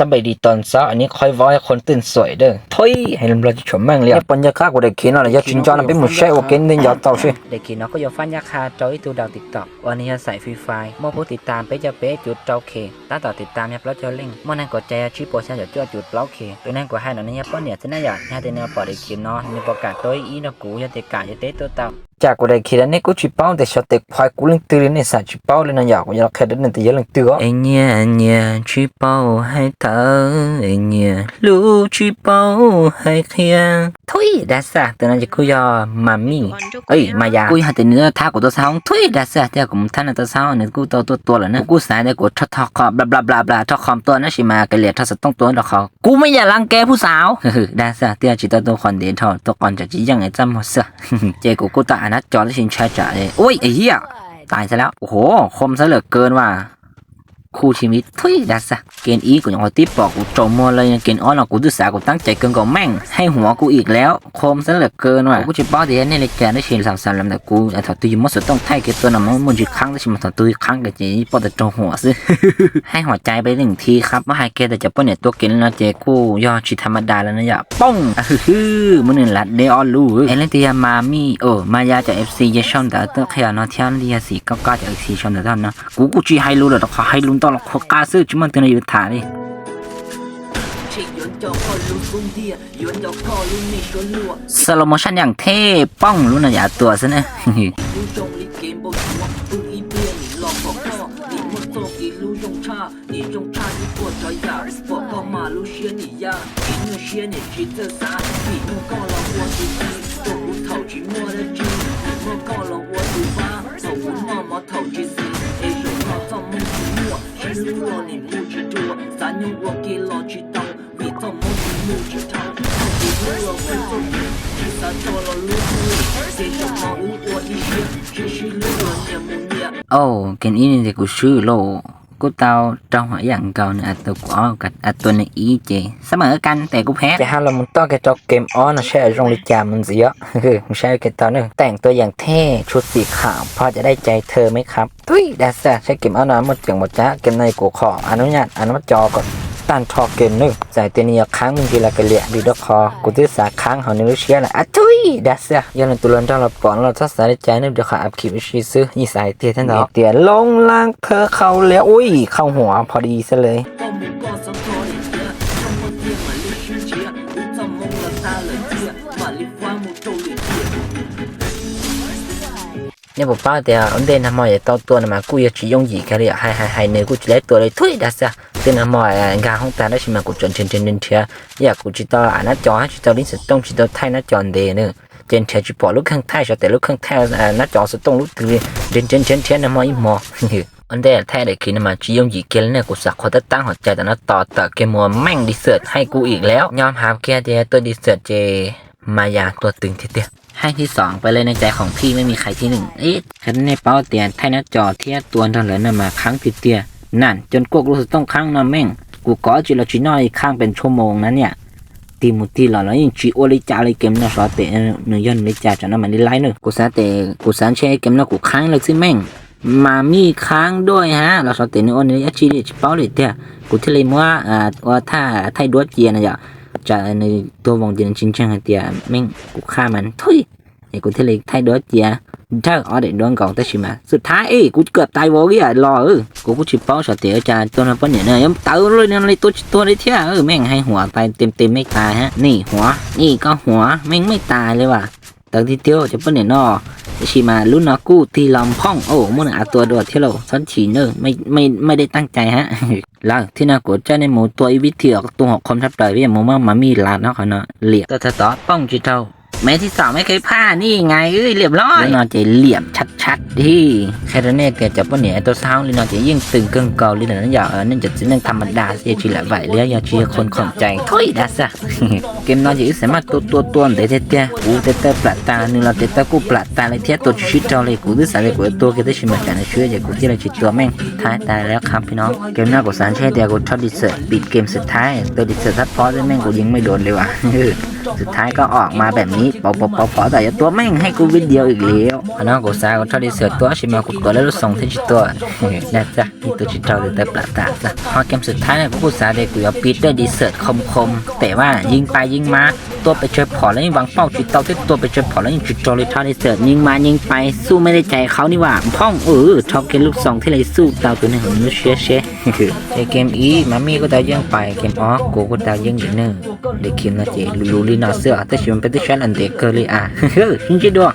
สบายดีตอนเช้าอันนี้คอยไว้ให้คนตื่นสวยเด้อทุยให้ลำเราจะชมแม่งเลยปัญญาค่ากูได้กินอะไรยาชินจอนะเป็นหมุนใช่ว่ากินเดินยาเต่าใช่เด็กกินเนาะก็อยาฟันยาคาจอยตูดาวติ๊กต็อกวันนี้จะใส่ฟรีไฟล์เมื่อผู้ติดตามไปจะเป๊ะจุดเจ้าเคตั้งต่อติดตามเนี่ยเพราะเจ้าเล่งเมื่อนั้นกดใจชิปโปรเซนจะจ่อจุดเล้าเคตัวนั้นก็ให้หน่อยเนี่ยป้อนเนี่ยจะน่าอยากให้แต่เนี่ยปอดเด็กกินเนาะมีประกาศตัวอีนะกูอยาเด็กกาอยาเตะตัวเต่า จากกูได้กินอันนี้กูชิป้าแต่ชอบเด็กพายกูเล่นตื่นเนี่ยสายชิป้าเลยนะอ ยากกูอยแค่เดินแต่ยังเต้นอเนี่ยเนี่ยชิปโปให้เธอไอเนี่ยรู้ชิปโปให้เคียงทุยดัสะตัวนั้นจะคุยอมามี่เอ้ยมายากูหาแต่เนื้อท่ากูตัวสาวทุยดัสเดียวกูท่านตัวสาวเนี่ยกูตัวตัวตัวแล้วนะกูสายเดียกูทอทอคอบลาบลาบลาบลาทอคอมตัวนั่นชิมาเกลียดทอสต้องตัวดอกเขากูไม่อยากรังแกผู้สาวดัสเดียวจิตตัวคนเดียวทอตัวก่อนจะจียังไงจำหมดเสียเจกูกูตาอนัดจอแล้วชินชาจ่าเลยโอ้ยไอ้เหี้ยตายซะแล้วโอ้โหคมซะเหลือเกินว่ะ คู่ชีวิตทุยดัสะเกณฑ์อีกูยังเอาติ๊บบอกกูจมมัวเลยเกณฑ์อ้อนกูดูสากูตั้งใจเกินกับแม่ง ให้หัวกูอีกแล้ว โคมซะเหลือเกินว่ะกูจะป้อเดียนในรายแกได้เชียร์สามสามลำแต่กูไอ้ถอดตุยมดสุดต้องไทยเกตัวน่ะมันมันจีครั้งได้ชิมถอดตุยครั้งกับจีป้อแต่จงหัวซิให้หัวใจไปหนึ่งทีครับว่าให้เกแต่จะป้อเนี่ยตัวเกณฑ์แล้วเจกูยอดชีธรรมดาแล้วนะอย่าป้องอะฮือมันหนี่งลัดเดออนลูเอเลนตียามามี่โอ้มายาจากเอฟซีเยชอนแต่ตัวขยันนอเทียนเดียสี่ก็ก้าจากเอฟซีชอนแต่ท่านนะกูกูจีให้รู้เลยแต่ขอให้ลุ้นตอนละขอกาซื้อจุมันเตือนอยู่ถ่ายดิ 这原叫靠路工地，原叫靠路你说路， สโลโมชั่นอย่างเท่ป้องรู้นะอย่าตัวซะนะ 路中你给不出，不一变你老婆靠，你莫做一路用差，你用差你过着呀，我靠马路学你呀，你怒学你去这啥，你怒告了我是鸡，我 给老去当，你造梦是木之汤，你路了会做事，其他做了路不理，这种毛无我的血，只是路了念不念。 โอ้เกนอีนี่จะกูชื่อโลกูเตาจองหัวอย่างเก่าเนี่ยอัตตัวกูเอากับอัตตัวในอีเจเสมอกันแต่กูแพ้ แต่ฮาเรามันต้องแกจอกเกมออนนะใช่โรงลิจามันเสียคือไม่ใช่แกตอนนึงแต่งตัวอย่างเท่ชุดสีขาวพอจะได้ใจเธอไหมครับทุยดัสใช้เกมออนนะหมดเจียงหมดจ้าเกมในกูขออนุญาตอนุมัติจอก่อน ตันทอเกนนึกใจเตนียค้างมึงทีละกะเลียดีดคอกูฏิสาค้างเขาในรูเชียละอะทุยดัสเซยันตุลันจังเราปอนเราทัศน์ใจนึกเดี๋ยวขาอับขีบชีซื้อยี่สายเตียท่านเนาะเตียลงล่างเธอเขาแล้วอุ้ย เข้าหัวพอดีซะเลยเนี่ยผมป้าเตียอันเดนทำไมต่อตัวนะมากูอยาชียงหยีกันเลยะให้ให้ให้เนื้อกูจะเล็ตัวเลยทุยดัสเซ อยากกูจิตต่ออ่านหน้าจอให้จิตต่อลิ้นสุดตรงจิตต่อไทยน้าจอเดนึเจนเทียจิปอลูกข้างไทยชอแต่ลูกข้างไทยอ่าหน้าจอสุดตรงลูกตื่นเจนเจนเชนเทียนทำไมหมออันเดนแท้เด็กคิดมาจีงหยีเกลเนี่ยกูสักขอตั้งหัวใจแต่น่าต่อต่อเกมัวแม่งดิเซิร์ให้กูอีกแล้วยอมหาแค่เดียตัวดิเซิร์เจมาอย่างตัวตึงเดียให้ที่สองไปเลยในใจของพี่ไม่มีใครที่หนึ่งเอ๊ะคันในเป้าเตียนไทยน้าจอเทียตัวนั่นเลยนะมาครั้งติดเตีย นั่น จนกวกรู้สึกต้องครั้งนะแม่ง กูก็จิรจิน้อยข้างเป็นชั่วโมงนั้นเนี่ยตีมุตีหล่อแล้วยังจีโอลิจาเลยเกมนะสอเตะเนื้อย่นลิจาจนนั้นมันได้ไล่เนอะกูสาเตะกูสานเชเกมนะกูค้างเลยสิแม่งมามีค้างด้วยฮะเราสอเตะเนื้อนี่อาชีพเป้าเลยเตียกูที่เลยว่าอ่าว่าถ้าไทยดัวเจียนะจ๊ะจะในตัววงเดียนชินช่างเตียแม่งกูฆ่ามันทุยไอ้กูเทเลยไทยดอเจีย ถ้าเอเด็กโดนก่อนแต่ชิมาสุดท้ายเอ้กูเกือบตายวอกี้อะรอเออกูกูชิปเป้าสเตียจาตัวนั้นปนเนี่ยเนี่ยยังเตาเลยเนี่ยในตัวตัวเลยเที่ยเออแม่งให้หัวตายเต็มเต็มไม่ตายฮะ นี่หัว นี่ก็หัวแม่งไม่ตายเลยว่ะตอนที่เที่ยวจะปนเนี่ยนอชิมาลุนากูตีลำพ่องโอ้มันอาตัวดวเที่ยวสันฉีเนอไม่ไม่ไม่ได้ตั้งใจฮะแล้วที่น่ากลัวใจในหมูตัวอีวิเทียตัวหอกคมทับเลยพี่หมูมามามีลาดเนาะเขาเนาะเหลี่ยมต่อต่อป้องจิตเท่า แม้ที่สองไม่เคยพลาดนี่ไงเอ้ยเรียบร้อยนอนใจเหลี่ยมชัดๆที่แค่นั้นเนี่ยแกจะป้อนเนี่ยตัวเช้าลีนอนใจยิ่งตึงเกิงเกาลีนั่นอยากเออนั่นจะสิ่งธรรมดาเสียชีละไหวเลี้ยอยาเชียคนของใจทุยดัสอะเกมนอนจะสามารถตัวตัวตัวเตะเตะเตะกูเตะเตะปลัดตาหนึ่งเราเตะเตะกูปลัดตาเลยเทียตัวชิดเท่าเลยกูดูสายเลยกูตัวก็ได้ชิมกันในช่วยจากกูที่เราชิดตัวแม่งท้ายตายแล้วครับพี่น้องเกมหน้ากูสารแช่เดียวกูชอบดิเซอร์ปิดเกมสุดท้ายตัวดิเซอร์ทัดพอได้แม่งกูยิงไม่โดนเลยว่ะสุดท้ายก็ออกมาแบบนี้ปอปอปอปอแต่ยตัวแม่งให้กูวิดีโออีกแล้วอันนั้นกูซากูทอดีเสือตัวชิมากูก็เลยรู้ส่งที่ชิตัวนะจ๊ะนี่ตัวชิตเท่าเต่ปลาตาจ้ะพอเกมสุดท้ายเนี่ยกูซาได้กูเอาปีเตอร์ดีเสือคมคมแต่ว่ายิงไปยิงมา ตัวไปเจอพอแล้วยังวางเป้าจุดเตาที่ตัวไปเจอพอแล้วยังจุดโจเลยท่าในเสิร์ตยิงมายิงไปสู้ไม่ได้ใจเขานี่ว่าพ่องเออชอบเกมลูกสองที่เลยสู้เตาตัวหนึ่งของนุเชเชไอเกมอีมามี่ก็ได้ยังไปเกมอ๋อกูก็ได้ยังอยู่เนอเด็กคิมนะเจลูลูลีนาเสือแต่ชิมันเป็นที่ฉันอันเด็กเกอร์เลยอะเฮ้ยจริงๆด้วย